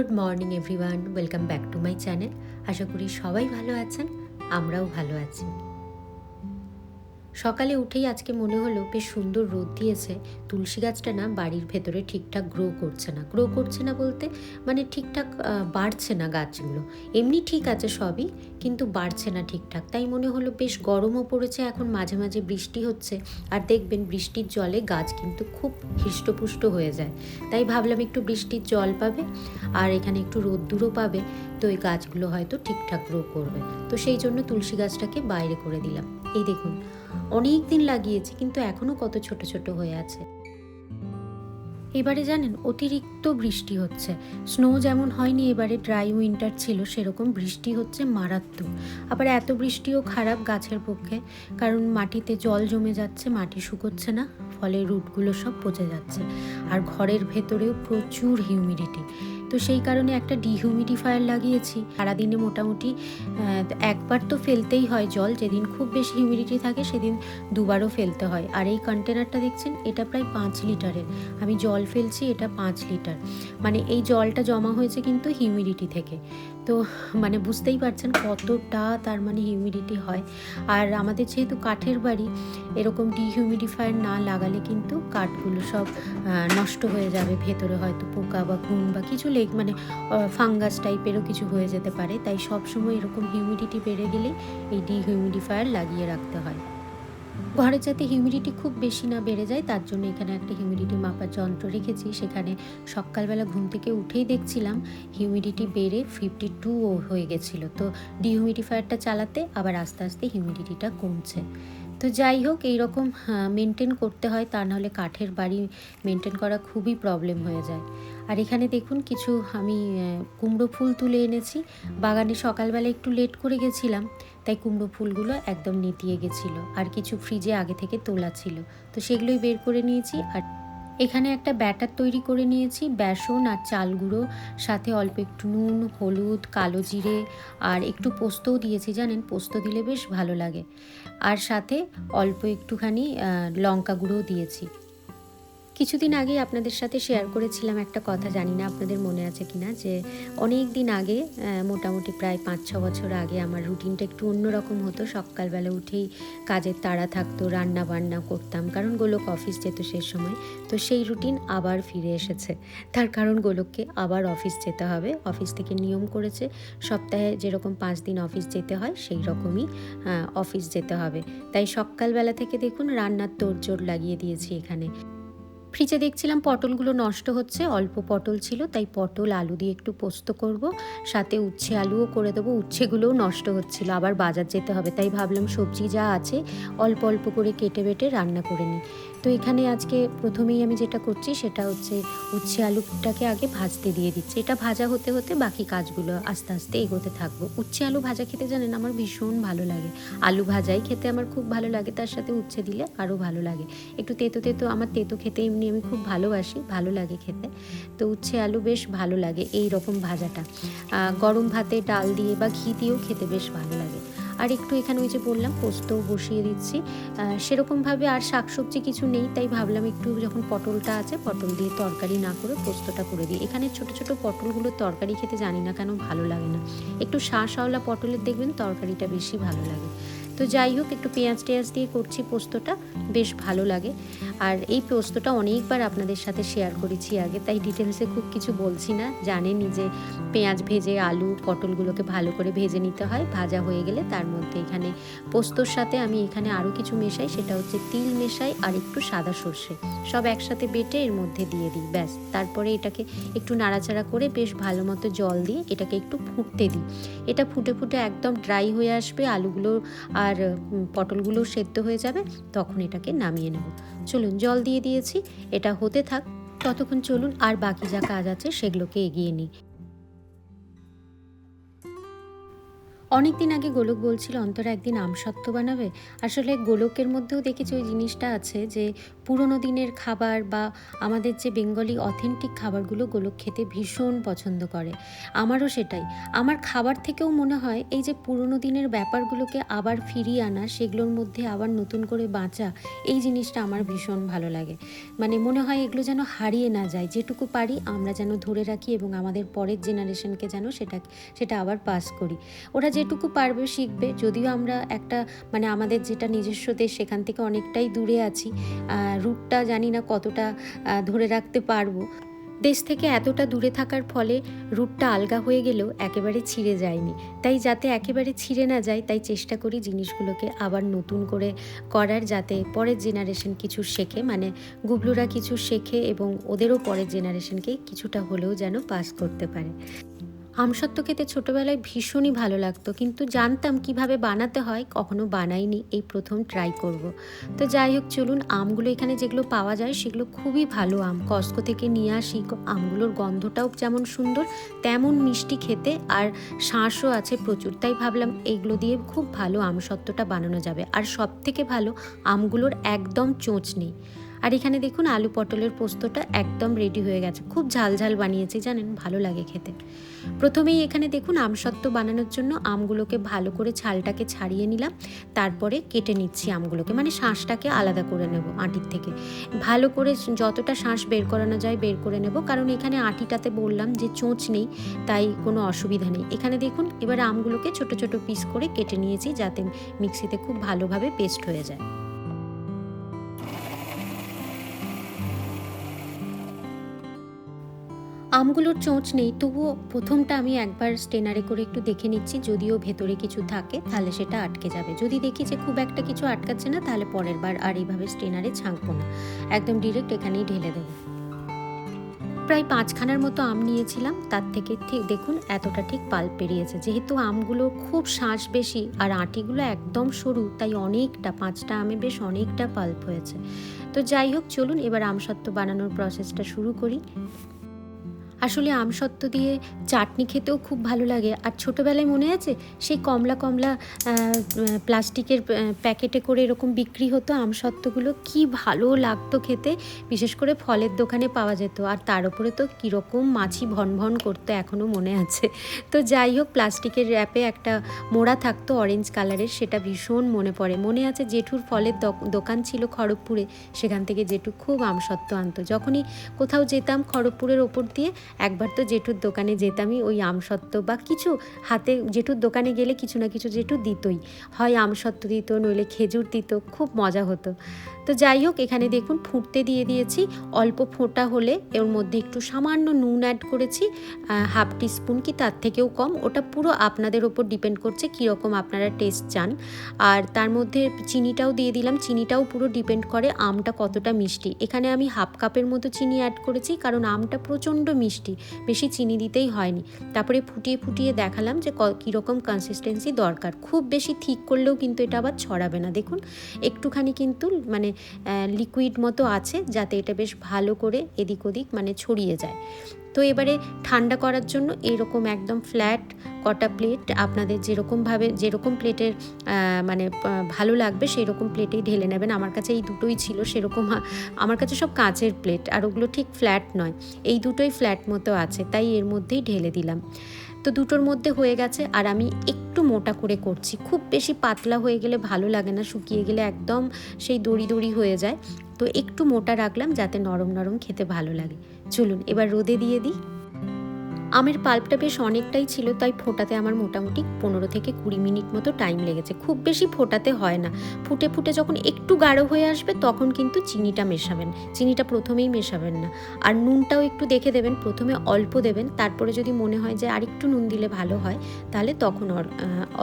Good morning everyone, welcome back to my channel. আশা করি সবাই ভালো আছেন, আমরাও ভালো আছি। সকালে উঠেই আজকে মনে হলো বেশ সুন্দর রোদ দিয়েছে। তুলসী গাছটা না বাড়ির ভেতরে ঠিকঠাক গ্রো করছে না। গ্রো করছে না বলতে মানে ঠিকঠাক বাড়ছে না গাছগুলো। এমনি ঠিক আছে সবই, কিন্তু বাড়ছে না ঠিকঠাক। তাই মনে হলো বেশ গরমও পড়েছে, এখন মাঝে মাঝে বৃষ্টি হচ্ছে। আর দেখবেন বৃষ্টির জলে গাছ কিন্তু খুব হৃষ্টপুষ্ট হয়ে যায়। তাই ভাবলাম একটু বৃষ্টির জল পাবে, আর এখানে একটু রোদ্দুরও পাবে, তো এই গাছগুলো হয়তো ঠিকঠাক গ্রো করবে। তো সেই জন্য তুলসী গাছটাকে বাইরে করে দিলাম। এই দেখুন অনেক দিন লাগিয়েছি, কিন্তু এখনও কত ছোট ছোট হয়ে আছে। এবারে জানেন, অতিরিক্ত বৃষ্টি হচ্ছে। স্নো যেমন হয়নি, এবারে ড্রাই উইন্টার ছিল, সেরকম বৃষ্টি হচ্ছে মারাত্মক। আবার এত বৃষ্টিও খারাপ গাছের পক্ষে, কারণ মাটিতে জল জমে যাচ্ছে, মাটি শুকোচ্ছে না, ফলে রুটগুলো সব পচে যাচ্ছে। আর ঘরের ভেতরেও প্রচুর হিউমিডিটি তো সেই কারণে একটা ডিহিউমিডিফায়ার লাগিয়েছি। সারাদিনে মোটামুটি একবার তো ফেলতেই হয় জল, যেদিন খুব বেশি হিউমিডিটি থাকে সেদিন দুবারও ফেলতে হয়। আর এই কন্টেনারটা দেখছেন, এটা প্রায় পাঁচ লিটারের। আমি জল ফেলছি, এটা পাঁচ লিটার। মানে এই জলটা জমা হয়েছে কিন্তু হিউমিডিটি থেকে। তো মানে বুঝতেই পারছেন কতটা তার মানে হিউমিডিটি হয়। আর আমাদের যেহেতু কাঠের বাড়ি, এরকম ডিহিউমিডিফায়ার না লাগালে কিন্তু কাঠগুলো সব নষ্ট হয়ে যাবে। ভেতরে হয়তো পোকা বা ঘুম বা কিছু লেগ মানে ফাঙ্গাস টাইপেরও কিছু হয়ে যেতে পারে। তাই সবসময় এরকম হিউমিডিটি বেড়ে গেলে এই ডিহিউমিডিফায়ার লাগিয়ে রাখতে হয়। ঘরে যাতে হিউমিডিটি খুব বেশি না বেড়ে যায়, তার জন্য এখানে একটা হিউমিডিটি মাপার যন্ত্র রেখেছি। সেখানে সকালবেলা ঘুম থেকে উঠেই দেখছিলাম হিউমিডিটি বেড়ে ফিফটি টু হয়ে গেছিল। তো ডিহিউমিডিফায়ারটা চালাতে আবার আস্তে আস্তে হিউমিডিটিটা কমছে। তো যাই হোক, এইরকম মেনটেন করতে হয়, তা নাহলে কাঠের বাড়ি মেনটেন করা খুবই প্রবলেম হয়ে যায়। আর এখানে দেখুন, কিছু আমি কুমড়ো ফুল তুলে এনেছি। বাগানে সকালবেলা একটু লেট করে গেছিলাম। তাই কুমড়ো ফুলগুলো একদম নেতিয়ে গেছিল, আর কিছু ফ্রিজে আগে থেকে তোলা ছিল। তো সেগুলোই বের করে নিয়েছি, আর এখানে একটা ব্যাটার তৈরি করে নিয়েছি, বেসন আর চাল গুঁড়ো, সাথে অল্প একটু নুন, হলুদ, কালো জিরে, আর একটু পোস্তও দিয়েছি, জানেন, পোস্ত দিলে বেশ ভালো লাগে। আর সাথে অল্প একটুখানি লঙ্কা গুঁড়োও দিয়েছি। কিছুদিন আগে আপনাদের সাথে শেয়ার করেছিলাম একটা কথা, জানি না আপনাদের মনে আছে কি না যে অনেক দিন আগে মোটামুটি প্রায় পাঁচ, ছ বছর আগে আমার রুটিনটা একটু অন্যরকম হতো। সকালবেলা উঠেই কাজের তাড়া থাকতো রান্না বান্না করতাম, কারণ গোলক অফিস যেত সে সময়। তো সেই রুটিন আবার ফিরে এসেছে। তার কারণ গোলককে আবার অফিস যেতে হবে। অফিস থেকে নিয়ম করেছে, সপ্তাহে যেরকম পাঁচ দিন অফিস যেতে হয়, সেই রকমই অফিস যেতে হবে। তাই সকালবেলা থেকে দেখুন, রান্নার তোড়জোড় লাগিয়ে দিয়েছি এখানে। ফ্রিজে দেখছিলাম পটলগুলো নষ্ট হচ্ছে, অল্প পটল ছিল, তাই পটল, আলু দিয়ে একটু পোস্ত করব, সাথে উচ্ছে আলুও করে দেবো, উচ্ছেগুলোও নষ্ট হচ্ছিল, আবার বাজার যেতে হবে, তাই ভাবলাম সবজি যা আছে অল্প অল্প করে কেটে বেটে রান্না করে নিই। তো এখানে আজকে প্রথমেই আমি যেটা করছি সেটা হচ্ছে উচ্ছে আলুটাকে আগে ভাজতে দিয়ে দিচ্ছি। এটা ভাজা হতে হতে বাকি কাজগুলো আস্তে আস্তে এগোতে থাকব। উচ্ছে আলু ভাজা খেতে জানেন আমার ভীষণ ভালো লাগে। আলু ভাজাই খেতে আমার খুব ভালো লাগে, তার সাথে উচ্ছে দিলে আরও ভালো লাগে। একটু তেতো তেতো, আমার তেতো খেতে এমনি আমি খুব ভালোবাসি, ভালো লাগে খেতে। তো উচ্ছে আলু বেশ ভালো লাগে এই রকম ভাজাটা। গরম ভাতে ডাল দিয়ে বা ঘি দিয়েও খেতে বেশ ভালো লাগে। আর একটু এখানে ওই যে বললাম পোস্ত বসিয়ে দিচ্ছি। সেরকমভাবে আর শাকসবজি কিছু নেই, তাই ভাবলাম একটু যখন পটলটা আছে, পটল দিয়ে তরকারি না করে পোস্তটা করে দিই। এখানে ছোট ছোট পটলগুলো তরকারি খেতে জানি না কেন ভালো লাগে না। একটু শাঁসওয়ালা পটলের দেখবেন তরকারিটা বেশি ভালো লাগে। তো যাই হোক, একটু পেঁয়াজ টেঁয়াজ দিয়ে করছি পোস্তটা, বেশ ভালো লাগে। আর এই পোস্তটা অনেকবার আপনাদের সাথে শেয়ার করেছি আগে, তাই ডিটেলসে খুব কিছু বলছি না। জানেনই যে পেঁয়াজ ভেজে, আলু, পটলগুলোকে ভালো করে ভেজে নিতে হয়। ভাজা হয়ে গেলে তার মধ্যে এখানে পোস্তর সাথে আমি এখানে আরও কিছু মেশাই, সেটা হচ্ছে তিল মেশাই আর একটু সাদা সর্ষে। সব একসাথে বেটে এর মধ্যে দিয়ে দিই, ব্যাস। তারপরে এটাকে একটু নাড়াচাড়া করে বেশ ভালো মতো জল দিয়ে এটাকে একটু ফুটতে দিই। এটা ফুটে ফুটে একদম ড্রাই হয়ে আসবে, আলুগুলো আর পটলগুলো সেদ্ধ হয়ে যাবে, তখন এটাকে নামিয়ে নেব। চলুন, জল দিয়ে দিয়েছি, এটা হতে থাক। ততক্ষণ চলুন, আর বাকি যা কাজ আছে সেগুলোকে এগিয়ে নিই। অনেক দিন আগে গোলক বলছিল, অন্তরা একদিন আমসত্ত্ব বানাবে? আসলে গোলকের মধ্যেও দেখেছি ওই জিনিসটা আছে যে পুরনো দিনের খাবার বা আমাদের যে বেঙ্গলি অথেন্টিক খাবারগুলো গোলক খেতে ভীষণ পছন্দ করে। আমারও সেটাই। আমার খাবার থেকেও মনে হয় এই যে পুরনো দিনের ব্যাপারগুলোকে আবার ফিরিয়ে আনা, সেগুলোর মধ্যে আবার নতুন করে বাঁচা, এই জিনিসটা আমার ভীষণ ভালো লাগে। মানে মনে হয় এগুলো যেন হারিয়ে না যায়। যেটুকু পারি আমরা যেন ধরে রাখি এবং আমাদের পরের জেনারেশনকে যেন সেটা সেটা আবার পাস করি। ওরা যেটুকু পারবে শিখবে। যদিও আমরা একটা মানে আমাদের যেটা নিজস্ব দেশ, সেখান থেকে অনেকটাই দূরে আছি। রুটটা জানি না কতটা ধরে রাখতে পারব। দেশ থেকে এতটা দূরে থাকার ফলে রুটটা আলগা হয়ে গেলেও একেবারে ছিঁড়ে যায়নি। তাই যাতে একেবারে ছিঁড়ে না যায়, তাই চেষ্টা করি জিনিসগুলোকে আবার নতুন করে করার যাতে পরের জেনারেশন কিছু শেখে। মানে গুবলুরা কিছু শেখে এবং ওদেরও পরের জেনারেশনকে কিছুটা হলেও যেন পাস করতে পারে। আমসত্ত্ব খেতে ছোটোবেলায় ভীষণই ভালো লাগতো, কিন্তু জানতাম কীভাবে বানাতে হয়, কখনো বানাইনি, এই প্রথম ট্রাই করব। তো যাই হোক, চলুন, আমগুলো এখানে যেগুলো পাওয়া যায়, সেগুলো খুবই ভালো আম। কস্কো থেকে নিয়ে আসি, আমগুলোর গন্ধটাও যেমন সুন্দর, তেমন মিষ্টি খেতে, আর শাঁসও আছে প্রচুর। তাই ভাবলাম, এইগুলো দিয়ে খুব ভালো আমসত্ত্বটা বানানো যাবে। আর সব থেকে ভালো, আমগুলোর একদম চোঁচ নেই। আর এখানে দেখুন আলু পটলের পোস্তটা একদম রেডি হয়ে গেছে। খুব ঝাল ঝাল বানিয়েছি, জানেন? ভালো লাগে খেতে। প্রথমেই এখানে দেখুন আমসত্ত্ব বানানোর জন্য আমগুলোকে ভালো করে ছালটাকে ছাড়িয়ে নিলাম। তারপরে কেটে নিচ্ছি আমগুলোকে। মানে শাঁসটাকে আলাদা করে নেব আটির থেকে। ভালো করে যতটা শাঁস বের করানো যায় বের করে নেব। কারণ এখানে আটিটাতে বললাম যে চোঁচ নেই, তাই কোনো অসুবিধা নেই। এখানে দেখুন এবার আমগুলোকে ছোট ছোট পিস করে কেটে নিয়েছি যাতে মিক্সিতে খুব ভালোভাবে পেস্ট হয়ে যায়। আমগুলোর চোঁচ নেই, তবুও প্রথমটা আমি একবার স্টেনারে করে একটু দেখে নিচ্ছি, যদিও ভেতরে কিছু থাকে, তাহলে সেটা আটকে যাবে। যদি দেখি যে খুব একটা কিছু আটকাচ্ছে না, তাহলে পরের বার আর এইভাবে স্টেনারে ছাঁকবো না। একদম ডিরেক্ট এখানেই ঢেলে দেবো। প্রায় পাঁচখানার মতো আম নিয়েছিলাম, তার থেকে ঠিক দেখুন এতটা ঠিক পাল্প বেরিয়েছে যেহেতু আমগুলো খুব শাঁস বেশি আর আঁটিগুলো একদম সরু, তাই অনেকটা, পাঁচটা আমে বেশ অনেকটা পাল্প হয়েছে। তো যাই হোক, চলুন এবার আমসত্ত্ব বানানোর প্রসেসটা শুরু করি। আসলে আমসত্ত্ব দিয়ে চাটনি খেতেও খুব ভালো লাগে। আর ছোটোবেলায় মনে আছে? সেই কমলা কমলা প্লাস্টিকের প্যাকেটে করে এরকম বিক্রি হতো আমসত্ত্বগুলো? কি ভালো লাগতো খেতে। বিশেষ করে ফলের দোকানে পাওয়া যেত। আর তার উপরে তো কীরকম মাছি ভন ভন করতো এখনও মনে আছে। তো যাই হোক, প্লাস্টিকের র্যাপে একটা মোড়া থাকতো অরেঞ্জ কালারের সেটা ভীষণ মনে পড়ে। মনে আছে জেঠুর ফলের দোকান ছিল খড়গপুরে? সেখান থেকে জেঠু খুব আমসত্ত্ব আনতো। যখনই কোথাও যেতাম খড়গপুরের ওপর দিয়ে একবার তো জেঠুর দোকানে যেতামই, ওই আমসত্ত্ব বা কিছু হাতে, জেঠুর দোকানে গেলে কিছু না কিছু জেঠু দিতই। হয় আমসত্ত্ব দিত, নইলে খেজুর দিত, খুব মজা হতো। তো যাই হোক, এখানে দেখুন ফুটতে দিয়ে দিয়েছি। অল্প ফোঁটা হলে এর মধ্যে একটু সামান্য নুন অ্যাড করেছি হাফ টিস্পুন কি, তার থেকেও কম। ওটা পুরো আপনাদের ওপর ডিপেন্ড করছে কীরকম আপনারা টেস্ট চান। আর তার মধ্যে চিনিটাও দিয়ে দিলাম। চিনিটাও পুরো ডিপেন্ড করে আমটা কতটা মিষ্টি। এখানে আমি হাফ কাপের মতো চিনি অ্যাড করেছি, কারণ আমটা প্রচণ্ড মিষ্টি। বেশি চিনি দিতেই হয়নি। তারপরে ফুটিয়ে ফুটিয়ে দেখালাম যে কীরকম কনসিস্টেন্সি দরকার। খুব বেশি ঠিক করলেও কিন্তু এটা আবার ছড়াবে না। দেখুন, একটুখানি কিন্তু মানে লিকুইড মতো আছে যাতে এটা বেশ ভালো করে এদিক ওদিক মানে ছড়িয়ে যায়। তো এবারে ঠান্ডা করার জন্য এরকম একদম ফ্ল্যাট কটা প্লেট আপনাদের যেরকমভাবে, যেরকম প্লেটের মানে ভালো লাগবে সেই রকম প্লেটেই ঢেলে নেবেন। আমার কাছে এই দুটোই ছিল সেরকম আমার কাছে সব কাঁচের প্লেট আর ওগুলো ঠিক ফ্ল্যাট নয়। এই দুটোই ফ্ল্যাট মতো আছে, তাই এর মধ্যেই ঢেলে দিলাম। তো দুটোর মধ্যে হয়ে গেছে আর আমি একটু মোটা করে করছি। খুব বেশি পাতলা হয়ে গেলে ভালো লাগে না, শুকিয়ে গেলে একদম সেই দড়ি দড়ি হয়ে যায়। তো একটু মোটা রাখলাম যাতে নরম নরম খেতে ভালো লাগে। চলুন, এবার রোদে দিয়ে দিই। আমের পাল্পটা বেশ অনেকটাই ছিল, তাই ফোটাতে আমার মোটামুটি পনেরো থেকে কুড়ি মিনিট মতো টাইম লেগেছে। খুব বেশি ফোটাতে হয় না। ফুটে ফুটে যখন একটু গাঢ় হয়ে আসবে, তখন কিন্তু চিনিটা মেশাবেন। চিনিটা প্রথমেই মেশাবেন না। আর নুনটাও একটু দেখে দেবেন, প্রথমে অল্প দেবেন, তারপরে যদি মনে হয় যে আরেকটু নুন দিলে ভালো হয়, তাহলে তখন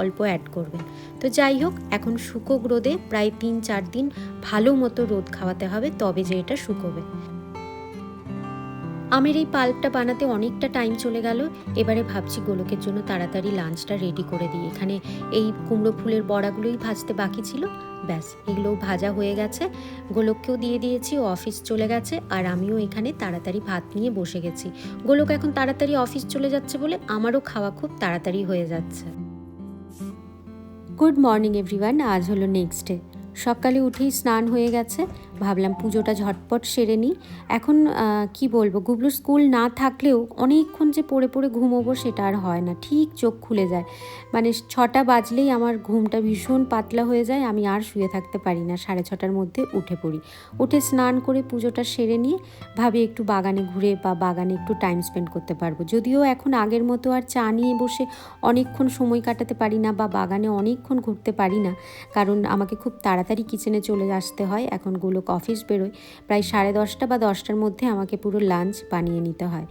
অল্প অ্যাড করবেন। তো যাই হোক, এখন শুকোক রোদে, প্রায় তিন চার দিন ভালো মতো রোদ খাওয়াতে হবে, তবে যে এটা শুকোবে। আমের এই পাল্পটা বানাতে অনেকটা টাইম চলে গেল। এবারে ভাবছি গোলকের জন্য তাড়াতাড়ি লাঞ্চটা রেডি করে দিই। এখানে এই কুমড়ো ফুলের বড়াগুলোই ভাজতে বাকি ছিল। ব্যাস, এগুলোও ভাজা হয়ে গেছে। গোলককেও দিয়ে দিয়েছি অফিস চলে গেছে, আর আমিও এখানে তাড়াতাড়ি ভাত নিয়ে বসে গেছি। গোলক এখন তাড়াতাড়ি অফিস চলে যাচ্ছে বলে আমারও খাওয়া খুব তাড়াতাড়ি হয়ে যাচ্ছে। গুড মর্নিং এভরিওয়ান আজ হলো নেক্সট ডে সকালে উঠেই স্নান হয়ে গেছে। ভাবলাম পুজোটা ঝটপট সেরে নিই। এখন কি বলব, গুবলুর স্কুল না থাকলেও অনেকক্ষণ যে পড়ে পড়ে ঘুমোবো সেটা আর হয় না। ঠিক চোখ খুলে যায়। মানে ছটা বাজলেই আমার ঘুমটা ভীষণ পাতলা হয়ে যায়, আমি আর শুয়ে থাকতে পারি না। সাড়ে ছটার মধ্যে উঠে পড়ি। উঠে স্নান করে পুজোটা সেরে নিয়ে ভাবি একটু বাগানে ঘুরে বা বাগানে একটু টাইম স্পেন্ড করতে পারব। যদিও এখন আগের মতো আর চা নিয়ে বসে অনেকক্ষণ সময় কাটাতে পারি না বা বাগানে অনেকক্ষণ ঘুরতে পারি না। কারণ আমাকে খুব তাড়াতাড়ি কিচেনে চলে আসতে হয়। এখন গোলক অফিস বেরোয়। প্রায় সাড়ে দশটা বা দশটার মধ্যে আমাকে পুরো লাঞ্চ বানিয়ে নিতে হয়।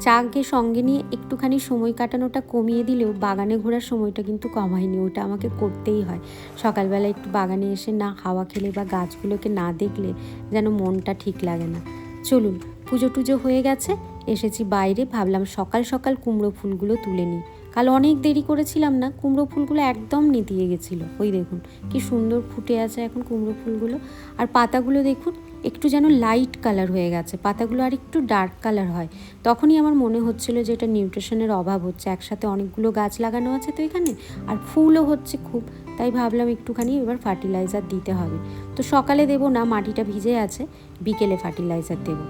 চাকে সঙ্গে নিয়ে একটুখানি সময় কাটানোটা কমিয়ে দিলেও বাগানে ঘোরার সময়টা কিন্তু কমায়নি ওটা আমাকে করতেই হয়। সকালবেলা একটু বাগানে এসে না হাওয়া খেলে বা গাছগুলোকে না দেখলে যেন মনটা ঠিক লাগে না। চলুন, পুজো টুজো হয়ে গেছে, এসেছি বাইরে, ভাবলাম সকাল সকাল কুমড়ো ফুলগুলো তুলে নিই। কাল অনেক দেরি করেছিলাম না, কুমড়ো ফুলগুলো একদম নেতিয়ে গেছিল। ওই দেখুন, কি সুন্দর ফুটে আছে এখন কুমড়ো ফুলগুলো। আর পাতাগুলো দেখুন, একটু যেন লাইট কালার হয়ে গেছে, পাতাগুলো আর একটু ডার্ক কালার হয়। তখনই আমার মনে হচ্ছিল যে এটা নিউট্রিশনের অভাব হচ্ছে, একসাথে অনেকগুলো গাছ লাগানো আছে তো এখানে, আর ফুলও হচ্ছে খুব, তাই ভাবলাম একটুখানি এবার ফার্টিলাইজার দিতে হবে। তো সকালে দেবো না, মাটিটা ভিজে আছে, বিকেলে ফার্টিলাইজার দেবো।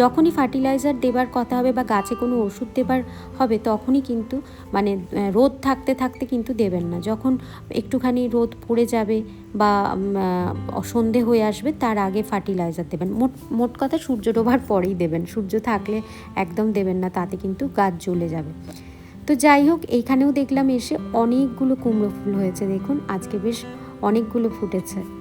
যখনই ফার্টিলাইজার দেবার কথা হবে বা গাছে কোনো ওষুধ দেবার হবে, তখনই কিন্তু মানে রোদ থাকতে থাকতে কিন্তু দেবেন না। যখন একটুখানি রোদ পড়ে যাবে বা সন্ধে হয়ে আসবে, তার আগে ফার্টিলাইজার দেবেন। মোট মোট কথা সূর্য ডোবার পরেই দেবেন। সূর্য থাকলে একদম দেবেন না, তাতে কিন্তু গাছ জ্বলে যাবে। তো যাই হোক, এইখানেও দেখলাম এসে অনেকগুলো কুমড়ো ফুল হয়েছে। দেখুন, আজকে বেশ অনেকগুলো ফুটেছে।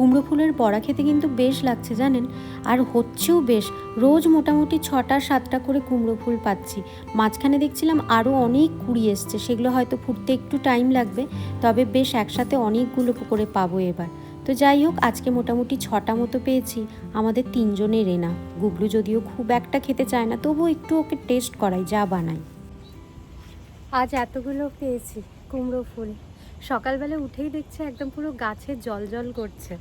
কুমড়ো ফুলের বড়া খেতে কিন্তু বেশ লাগছে, জানেন? আর হচ্ছেও বেশ। রোজ মোটামুটি ছটা, সাতটা করে কুমড়ো ফুল পাচ্ছি। মাঝখানে দেখছিলাম আরও অনেক কুড়ি এসছে, সেগুলো হয়তো ফুটতে একটু টাইম লাগবে, তবে বেশ একসাথে অনেকগুলো করে পাবো এবার। তো যাই হোক, আজকে মোটামুটি ছটা মতো পেয়েছি, আমাদের তিনজনের এনা গুবলু যদিও খুব একটা খেতে চায় না, তবুও একটু ওকে টেস্ট করাই, যা বানাই। আজ এতগুলো পেয়েছি কুমড়ো ফুল। সকালবেলা উঠেই দেখছে একদম পুরো গাছে জল জল করছে।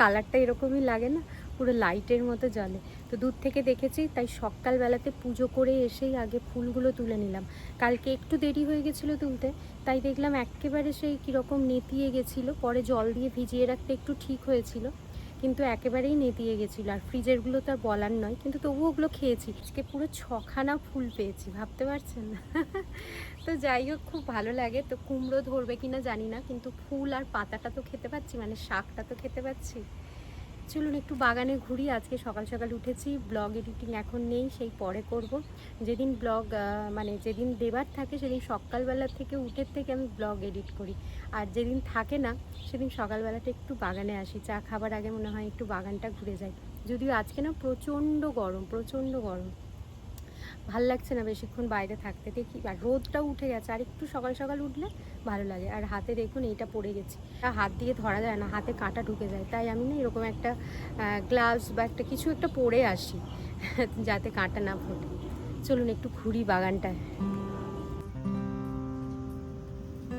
কালারটা এরকমই লাগে না, পুরো লাইটের মতো জলে তো দূর থেকে দেখেছি, তাই সকালবেলাতে পুজো করে এসেই আগে ফুলগুলো তুলে নিলাম। কালকে একটু দেরি হয়ে গেছিল তুলতে, তাই দেখলাম একেবারে সেই কীরকম নেতিয়ে গেছিল, পরে জল দিয়ে ভিজিয়ে রাখতে একটু ঠিক হয়েছিল। কিন্তু একেবারেই নেতিয়ে গেছিল। আর ফ্রিজেরগুলো তো আর বলার নয়, কিন্তু তবু ওগুলো খেয়েছি। আজকে পুরো ছখানা ফুল পেয়েছি, ভাবতে পারছেন না? তো যাই হোক, খুব ভালো লাগে। তো কুমড়ো ধরবে কিনা জানি না, কিন্তু ফুল আর পাতাটা তো খেতে পাচ্ছি মানে শাকটা তো খেতে পাচ্ছি। চলুন একটু বাগানে ঘুরি। আজকে সকাল সকাল উঠেছি, ব্লগ এডিটিং এখন নেই, সেই পরে করব। যেদিন ব্লগ মানে যেদিন দেবার থাকে সেদিন সকালবেলা থেকে উঠে থেকে আমি ব্লগ এডিট করি। আর যেদিন থাকে না, সেদিন সকালবেলাটা একটু বাগানে আসি। চা খাবার আগে মনে হয় একটু বাগানটা ঘুরে যাই। যদিও আজকে না প্রচণ্ড গরম প্রচণ্ড গরম। ভালো লাগছে না বেশিক্ষণ বাইরে থাকতে। দেখি, আর রোদটাও উঠে গেছে। আর একটু সকাল সকাল উঠলে ভালো লাগে। আর হাতে দেখুন, এইটা পড়ে গেছি। আর হাত দিয়ে ধরা যায় না, হাতে কাঁটা ঢুকে যায়। তাই আমি না এরকম একটা গ্লাভস বা একটা কিছু একটা পরে আসি, যাতে কাঁটা না ফোটে। চলুন একটু ঘুরি বাগানটায়।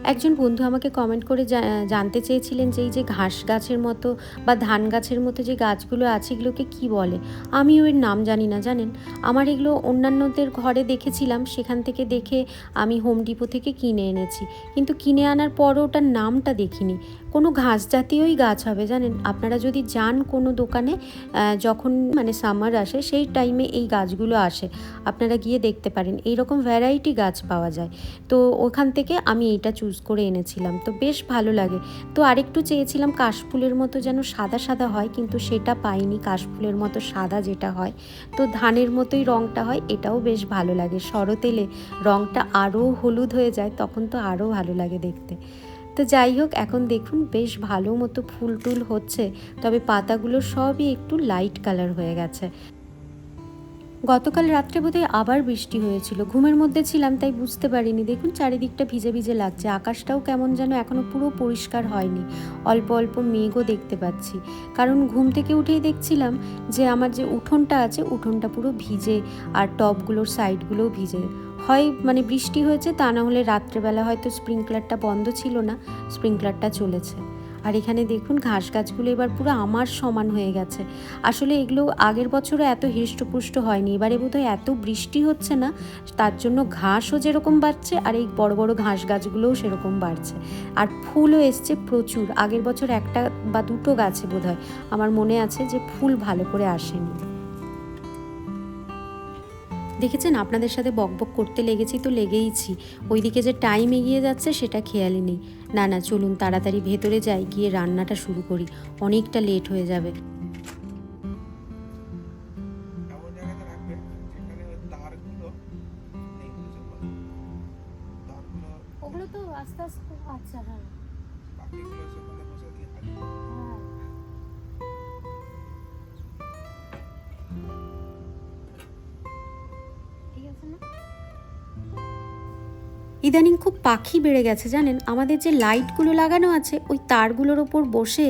একজন বন্ধু আমাকে কমেন্ট করে জানতে চেয়েছিলেন যে এই যে ঘাস গাছের মতো বা ধান গাছের মতো যে গাছগুলো আছে এগুলোকে কি বলে? আমি ওর নাম জানি না, জানেন? আমার এগুলো অন্যান্যদের ঘরে দেখেছিলাম, সেখান থেকে দেখে আমি হোম ডিপো থেকে কিনে এনেছি। কিন্তু কিনে আনার পরও ওটার নামটা দেখিনি। কোনো ঘাস জাতীয়ই গাছ হবে, জানেন? আপনারা যদি যান কোনো দোকানে যখন মানে সামার আসে, সেই টাইমে এই গাছগুলো আসে। আপনারা গিয়ে দেখতে পারেন, এইরকম ভ্যারাইটি গাছ পাওয়া যায়। তো ওখান থেকে আমি এইটা চুজ করে এনেছিলাম। তো বেশ ভালো লাগে। তো আরেকটু চেয়েছিলাম কাশফুলের মতো যেন সাদা সাদা হয়, কিন্তু সেটা পাইনি। কাশফুলের মতো সাদা যেটা হয়, তো ধানের মতোই রঙটা হয়, এটাও বেশ ভালো লাগে। শরৎ এলে রঙটা আরও হলুদ হয়ে যায়, তখন তো আরও ভালো লাগে দেখতে। তো যাই হোক, এখন দেখুন বেশ ভালো মতো ফুল টুল হচ্ছে। তবে পাতাগুলো সবই একটু লাইট কালার হয়ে গেছে। গতকাল রাত্রে বোধহয় আবার বৃষ্টি হয়েছিল। ঘুমের মধ্যে ছিলাম, তাই বুঝতে পারিনি। দেখুন চারিদিকটা ভিজে ভিজে লাগছে। আকাশটাও কেমন যেন এখনও পুরো পরিষ্কার হয়নি। অল্প অল্প মেঘও দেখতে পাচ্ছি। কারণ ঘুম থেকে উঠেই দেখছিলাম যে, আমার যে উঠোনটা আছে, উঠোনটা পুরো ভিজে, আর টবগুলোর সাইডগুলোও ভিজে। হয় মানে বৃষ্টি হয়েছে, তা না হলে রাত্রেবেলা হয়তো স্প্রিংকলারটা বন্ধ ছিল না, স্প্রিংকলারটা চলেছে। আর এখানে দেখুন, ঘাস গাছগুলো এবার পুরো আমার সমান হয়ে গেছে। আসলে এগুলো আগের বছরও এত হৃষ্টপুষ্ট হয়নি, এবারে বোধহয় এত বৃষ্টি হচ্ছে না, তার জন্য ঘাসও যেরকম বাড়ছে, আর এই বড় বড় ঘাস গাছগুলোও সেরকম বাড়ছে। আর ফুলও এসছে প্রচুর, আগের বছর একটা বা দুটো গাছে বোধহয়, আমার মনে আছে যে ফুল ভালো করে আসেনি। দেখেছেন? আপনাদের সাথে বকবক করতে লেগেছি তো লেগেইছি। ওইদিকে যে টাইম এগিয়ে যাচ্ছে সেটা খেয়ালই নেই। না না, চলুন তাড়াতাড়ি ভেতরে যাই, গিয়ে রান্নাটা শুরু করি। অনেকটা লেট হয়ে যাবে। ইদানিং খুব পাখি বেড়ে গেছে, জানেন? আমাদের যে লাইটগুলো লাগানো আছে, ওই তারগুলোর ওপর বসে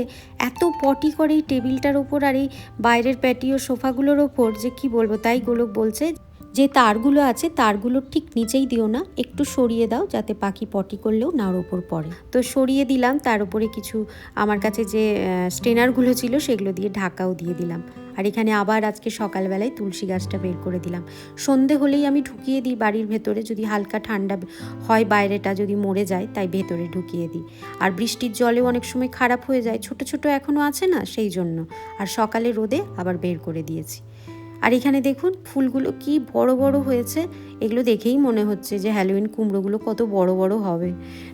এত পটি করে এই টেবিলটার ওপর আর এই বাইরের প্যাটিও সোফাগুলোর ওপর যে কি বলব, তাই গোলক বলছে। যে তারগুলো আছে তারগুলোর ঠিক নিচেই দিও না, একটু সরিয়ে দাও যাতে পাখি পটি করলেও নার ওপর পড়ে। তো সরিয়ে দিলাম, তার উপরে কিছু আমার কাছে যে স্টেনারগুলো ছিল সেগুলো দিয়ে ঢাকাও দিয়ে দিলাম। আর এখানে আবার আজকে সকালবেলায় তুলসী গাছটা বের করে দিলাম। সন্ধে হলেই আমি ঢুকিয়ে দিই বাড়ির ভেতরে, যদি হালকা ঠান্ডা হয় বাইরেটা যদি মরে যায়, তাই ভেতরে ঢুকিয়ে দিই। আর বৃষ্টির জলেও অনেক সময় খারাপ হয়ে যায়, ছোট ছোট এখনও আছে না, সেই জন্য। আর সকালে রোদে আবার বের করে দিয়েছি। আর এখানে দেখুন, ফুলগুলো কি বড় বড় হয়েছে, এগুলো দেখেই মনে হচ্ছে যে হ্যালোইন কুমড়োগুলো কত বড় বড় হবে।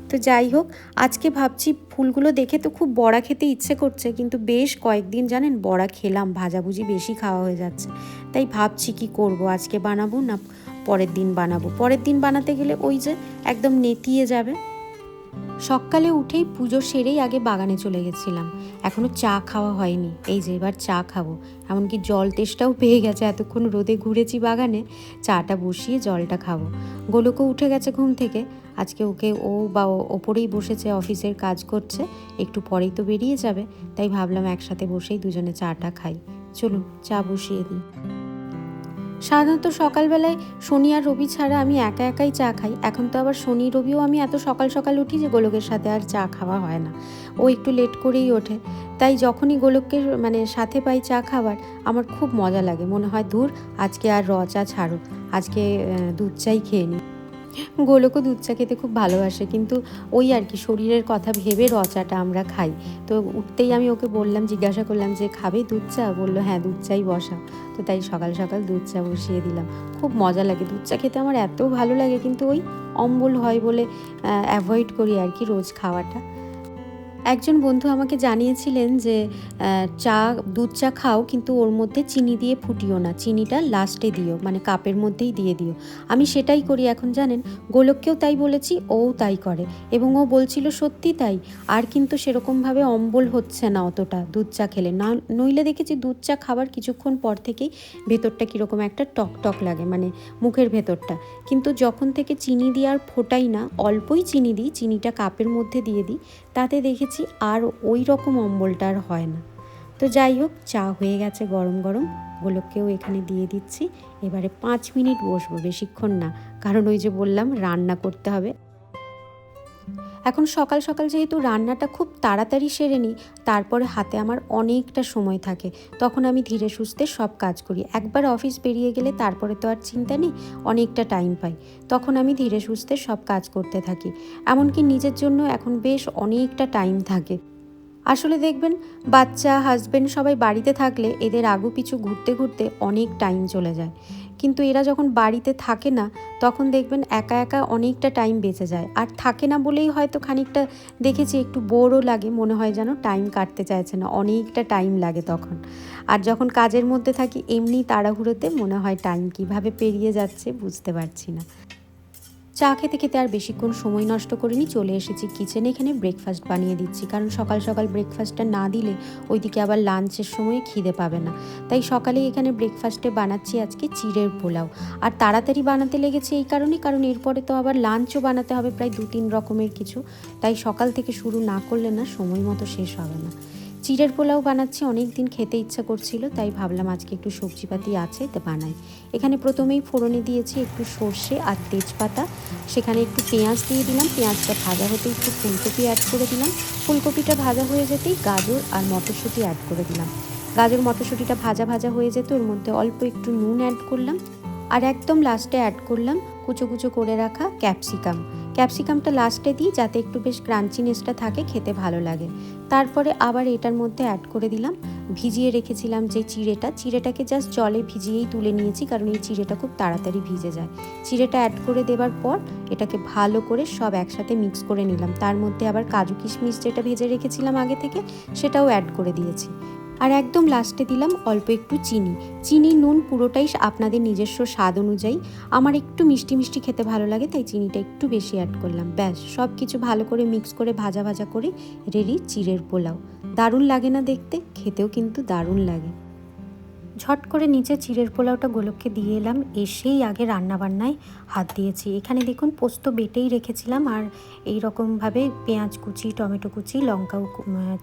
তো যাই হোক, আজকে ভাবছি ফুলগুলো দেখে তো খুব বড়া খেতে ইচ্ছে করছে, কিন্তু বেশ কয়েকদিন জানেন বড়া খেলাম, ভাজাভুজি বেশি খাওয়া হয়ে যাচ্ছে। তাই ভাবছি কি করব, আজকে বানাবো না পরের দিন বানাবো? পরের দিন বানাতে গেলে ওই যে একদম নেতিয়ে যাবে। সকালে উঠেই পুজো সেরেই আগে বাগানে চলে গেছিলাম। এখনও চা খাওয়া হয়নি। এই যে এবার চা খাব। এমনকি জল তেষ্টাও পেয়ে গেছে। এতক্ষণ রোদে ঘুরেছি বাগানে, চাটা বসিয়ে জলটা খাব। গোলকও উঠে গেছে ঘুম থেকে। আজকে ওকে ও বা ওপরেই বসেছে, অফিসের কাজ করছে। একটু পরেই তো বেরিয়ে যাবে। তাই ভাবলাম একসাথে বসেই দুজনে চাটা খাই। চলুন, চা বসিয়ে দিই। সাধারণত সকালবেলায় শনি আর রবি ছাড়া আমি একা একাই চা খাই। এখন তো আবার শনি রবিও আমি এত সকাল সকাল উঠি যে গোলকের সাথে আর চা খাওয়া হয় না। ও একটু লেট করেই ওঠে। তাই যখনই গোলককে মানে সাথে পাই চা খাবার, আমার খুব মজা লাগে। মনে হয় দূর আজকে আর র চা ছাড়ো আজকে দুধ চাই খেয়ে নিই গোলকও দুধ চা খেতে খুব ভালোবাসে, কিন্তু ওই আর কি, শরীরের কথা ভেবে রচাটা আমরা খাই। তো উঠতেই আমি ওকে বললাম, জিজ্ঞাসা করলাম যে, খাবে দুধ চা? বলল হ্যাঁ দুধ চাই বসা তো তাই সকাল সকাল দুধ চা বসিয়ে দিলাম। খুব মজা লাগে, দুধ চা খেতে আমার এত ভালো লাগে, কিন্তু ওই অম্বল হয় বলে অ্যাভয়েড করি আর কি রোজ খাওয়াটা। একজন বন্ধু আমাকে জানিয়েছিলেন যে চা, দুধ চা খাও, কিন্তু ওর মধ্যে চিনি দিয়ে ফুটিও না। চিনিটা লাস্টে দিও মানে কাপের মধ্যেই দিয়ে দিও। আমি সেটাই করি এখন, জানেন? গোলককেও তাই বলেছি ও তাই করে। এবং ও বলছিল, সত্যি তাই। আর কিন্তু সেরকমভাবে অম্বল হচ্ছে না অতটা দুধ চা খেলে। না, নইলে দেখেছি দুধ চা খাবার কিছুক্ষণ পর থেকেই ভেতরটা কীরকম একটা টক টক লাগে মানে মুখের ভেতরটা। কিন্তু যখন থেকে চিনি দিয়ে আর ফোটাই না, অল্পই চিনি দিই, চিনিটা কাপের মধ্যে দিয়ে দিই তাতে দেখেছি আর ওই রকম অম্বলটা আর হয় না। তো যাই হোক, চা হয়ে গেছে গরম গরম। গোলককেও এখানে দিয়ে দিচ্ছি। এবারে পাঁচ মিনিট বসবো, বেশিক্ষণ না। কারণ ওই যে বললাম, রান্না করতে হবে। এখন সকাল সকাল যেহেতু রান্নাটা খুব তাড়াতাড়ি সেরে নিই, তারপরে হাতে আমার অনেকটা সময় থাকে। তখন আমি ধীরে সুস্থে সব কাজ করি। একবার অফিস বেরিয়ে গেলে তারপরে তো আর চিন্তা নেই, অনেকটা টাইম পাই। তখন আমি ধীরে সুস্থে সব কাজ করতে থাকি। এমনকি নিজের জন্য এখন বেশ অনেকটা টাইম থাকে। আসলে দেখবেন, বাচ্চা হাজবেন্ড সবাই বাড়িতে থাকলে এদের আগু পিছু ঘুরতে ঘুরতে অনেক টাইম চলে যায়। কিন্তু এরা যখন বাড়িতে থাকে না, তখন দেখবেন একা একা অনেকটা টাইম বেঁচে যায়। আর থাকে না বলেই হয়তো খানিকটা দেখেছি, একটু বোরও লাগে, মনে হয় যেন টাইম কাটতে চাইছে না, অনেকটা টাইম লাগে তখন। আর যখন কাজের মধ্যে থাকি, এমনি তাড়াহুড়োতে মনে হয় টাইম কীভাবে পেরিয়ে যাচ্ছে বুঝতে পারছি না। চা খেতে খেতে আর বেশিক্ষণ সময় নষ্ট করিনি, চলে এসেছি কিচেনে এখানে ব্রেকফাস্ট বানিয়ে দিচ্ছি। কারণ সকাল সকাল ব্রেকফাস্টটা না দিলে ওইদিকে আবার লাঞ্চের সময় খিদে পাবে না। তাই সকালেই এখানে ব্রেকফাস্টে বানাচ্ছি আজকে চিড়ের পোলাও। আর তাড়াতাড়ি বানাতে লেগেছে এই কারণে, কারণ এরপরে তো আবার লাঞ্চও বানাতে হবে প্রায় দু তিন রকমের কিছু। তাই সকাল থেকে শুরু না করলে না, সময় মতো শেষ হবে না। চিড়ের পোলাও বানাচ্ছি অনেক দিন খেতে ইচ্ছা করছিল, তাই ভাবলাম আজকে একটু সবজিপাতি আছে তা বানাই। এখানে প্রথমেই ফোড়নে দিয়েছি একটু সর্ষে আর তেজপাতা, সেখানে একটু পেঁয়াজ দিয়ে দিলাম, পেঁয়াজটা ভাজা হতে একটু ফুলকপি অ্যাড করে দিলাম। ফুলকপিটা ভাজা হয়ে যেতেই গাজর আর মটরশুঁটি অ্যাড করে দিলাম। গাজর, মটরশুঁটিটা ভাজা ভাজা হয়ে যেত ওর মধ্যে অল্প একটু নুন অ্যাড করলাম। আর একদম লাস্টে অ্যাড করলাম কুচো কুচো করে রাখা ক্যাপসিকাম ক্যাপসিকামটা লাস্টে দিই যাতে একটু বেশ ক্রাঞ্চিনেসটা থাকে, খেতে ভালো লাগে। তারপরে আবার এটার মধ্যে অ্যাড করে দিলাম। ভিজিয়ে রেখেছিলাম যে চিড়েটা। চিড়েটাকে জাস্ট জলে ভিজিয়েই তুলে নিয়েছি, কারণ এই চিড়েটা খুব তাড়াতাড়ি ভিজে যায়। চিড়েটা অ্যাড করে দেওয়ার পর এটাকে ভালো করে সব একসাথে মিক্স করে নিলাম। তার মধ্যে আবার কাজু কিশমিশ যেটা ভেজে রেখেছিলাম আগে থেকে, সেটাও অ্যাড করে দিয়েছি। আর একদম লাস্টে দিলাম অল্প একটু চিনি। চিনি, নুন পুরোটাই আপনাদের নিজস্ব স্বাদ অনুযায়ী। আমার একটু মিষ্টি মিষ্টি খেতে ভালো লাগে, তাই চিনিটা একটু বেশি অ্যাড করলাম। ব্যাস সব কিছু ভালো করে মিক্স করে ভাজা ভাজা করে রেডি চিড়ের পোলাও। দারুণ লাগে না দেখতে? খেতেও কিন্তু দারুণ লাগে। ঝট করে নিচে চিড়ের পোলাওটা গোলককে দিয়ে এলাম, এসেই আগে রান্নাবান্নায় হাত দিয়েছি। এখানে দেখুন, পোস্ত বেটেই রেখেছিলাম, আর এই রকমভাবে পেঁয়াজ কুচি, টমেটো কুচি, লঙ্কাও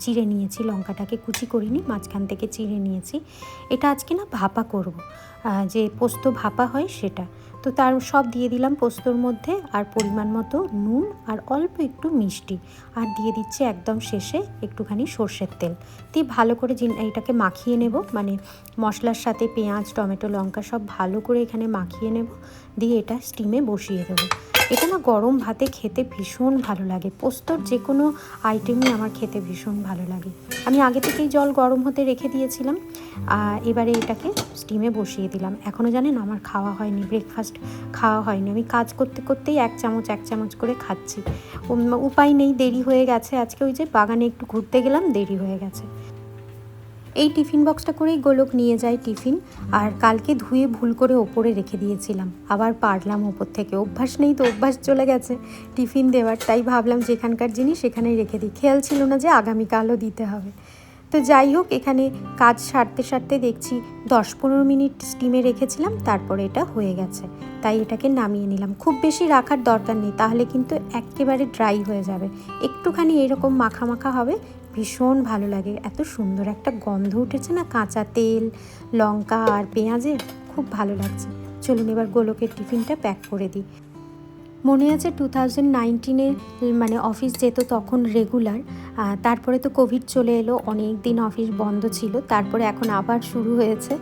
চিড়ে নিয়েছি, লঙ্কাটাকে কুচি করিনি, মাঝখান থেকে চিড়ে নিয়েছি। এটা আজকে না ভাপা করব যে পোস্ত ভাপা হয় সেটা। তো তার সব দিয়ে দিলাম পোস্তর মধ্যে আর পরিমাণ মতো নুন আর অল্প একটু মিষ্টি। আর দিয়ে দিচ্ছে একদম শেষে একটুখানি সর্ষের তেল। দিয়ে ভালো করে এইটাকে মাখিয়ে নেব। মানে মশলার সাথে পেঁয়াজ, টমেটো, লঙ্কা সব ভালো করে এখানে মাখিয়ে নেব। দিয়ে এটা স্টিমে বসিয়ে দেবো। এটা না গরম ভাতে খেতে ভীষণ ভালো লাগে। পোস্তর যে কোনো আইটেমই আমার খেতে ভীষণ ভালো লাগে। আমি আগে থেকেই জল গরম হতে রেখে দিয়েছিলাম। এবারে এটাকে স্টিমে বসিয়ে দিলাম। এখনও জানেন আমার খাওয়া হয়নি ব্রেকফাস্ট খাওয়া হয়নি। আমি কাজ করতে করতেই এক চামচ এক চামচ করে খাচ্ছি। উপায় নেই, দেরি হয়ে গেছে। আজকে ওই যে বাগানে একটু ঘুরতে গেলাম, দেরি হয়ে গেছে। এই টিফিন বক্সটা করেই গোলক নিয়ে যায় টিফিন, আর কালকে ধুয়ে ভুল করে ওপরে রেখে দিয়েছিলাম। আবার পারলাম ওপর থেকে। অভ্যাস নেই তো, অভ্যাস চলে গেছে। টিফিন দেওয়ার, তাই ভাবলাম যেখানকার জিনিস সেখানেই রেখে দিই। খেয়াল ছিল না যে আগামীকালও দিতে হবে। তো যাই হোক, এখানে কাজ সারতে সারতে দেখছি দশ পনেরো মিনিট স্টিমে রেখেছিলাম, তারপরে এটা হয়ে গেছে। তাই এটাকে নামিয়ে নিলাম। খুব বেশি রাখার দরকার নেই, তাহলে কিন্তু একেবারে ড্রাই হয়ে যাবে। একটুখানি এরকম মাখা মাখা হবে ভীষণ ভালো লাগে। এত সুন্দর একটা গন্ধ উঠেছে না? কাঁচা তেল, লঙ্কা আর পেঁয়াজের খুব ভালো লাগছে। চলুন এবার গোলকের টিফিনটা প্যাক করে দিই। মনে আছে টু থাউজেন্ড নাইনটিনে মানে অফিস যেত তখন রেগুলার তারপরে তো কোভিড চলে এলো, অনেক দিন অফিস বন্ধ ছিল, তারপরে এখন আবার শুরু হয়েছে।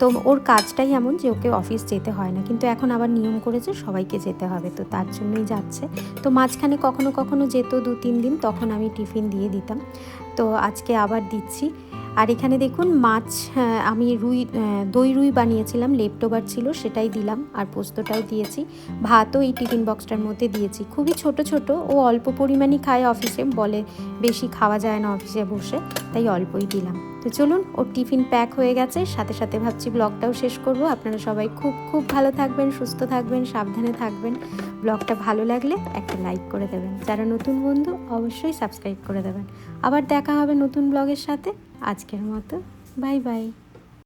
তো ওর কাজটাই এমন যে ওকে অফিস যেতে হয় না, কিন্তু এখন আবার নিয়ম করেছে সবাইকে যেতে হবে, তো তার জন্যই যাচ্ছে। তো মাঝখানে কখনো কখনো যেত দু তিন দিন, তখন আমি টিফিন দিয়ে দিতাম। তো আজকে আবার দিচ্ছি। আর এখানে দেখুন মাছ আমি রুই দই রুই বানিয়েছিলাম লেপটোবার ছিল, সেটাই দিলাম আর পোস্তটাও দিয়েছি। ভাতও এই টিফিন বক্সটার মধ্যে দিয়েছি। খুবই ছোট ছোট, ও অল্প পরিমাণই খায় অফিসে, বলে বেশি খাওয়া যায় না অফিসে বসে, তাই অল্পই দিলাম। তো চলুন, ওর টিফিন প্যাক হয়ে গেছে, সাথে সাথে ভাবছি ব্লগটাও শেষ করব। আপনারা সবাই খুব খুব ভালো থাকবেন, সুস্থ থাকবেন, সাবধানে থাকবেন। ব্লগটা ভালো লাগলে একটা লাইক করে দেবেন। যারা নতুন বন্ধু, অবশ্যই সাবস্ক্রাইব করে দেবেন। আবার দেখা হবে নতুন ব্লগের সাথে। আজকের মতো। Bye bye.